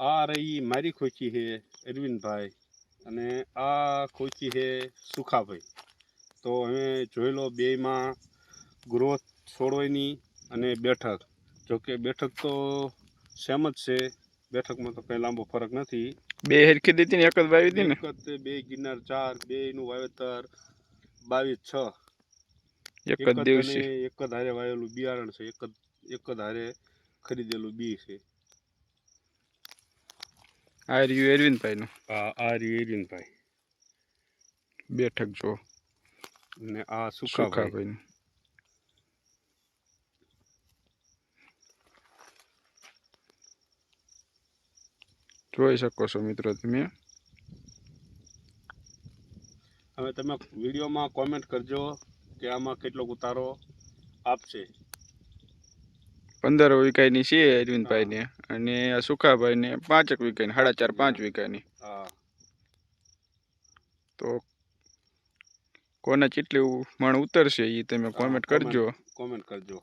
આ રહી મારી ખોચી છે અરવિંદભાઈ અને આ ખોચી છે સુખાભાઈ. તો હવે જોઈ લો બેયમાં ગ્રોથ છોડવાની અને બેઠક. જોકે બેઠક તો સેમ જ છે. બેઠકમાં તો કંઈ લાંબો ફરક નથી. બે હરખી દીધી ને એક જ વાવી હતી ને? એક બે ગિરનાર ચાર બેનું વાવેતર બાવીસ છ. એક જ દિવસે. એક જ હારે વાવેલું બિયારણ છે. એક જ એક જ હારે ખરીદેલું બી છે. આ રહ્યું અરવિંદભાઈ નું આ આ રહ્યું એરિયનભાઈ બેઠક જો. અને આ સુખાભાઈ. સુખાભાઈ નું જોઈ શકો છો મિત્રો તમે. હવે તમે વિડીયોમાં કોમેન્ટ કરજો કે આમાં કેટલો ઉતારો આપશે. પંદર વીઘાની છે અરવિંદભાઈ ને અને સુખાભાઈ ને પાંચેક વીઘાની સાડા ચાર પાંચ વીઘાની તો કોને કેટલી મણ ઉતરશે એ તમે કોમેન્ટ કરજો. કોમેન્ટ કરજો.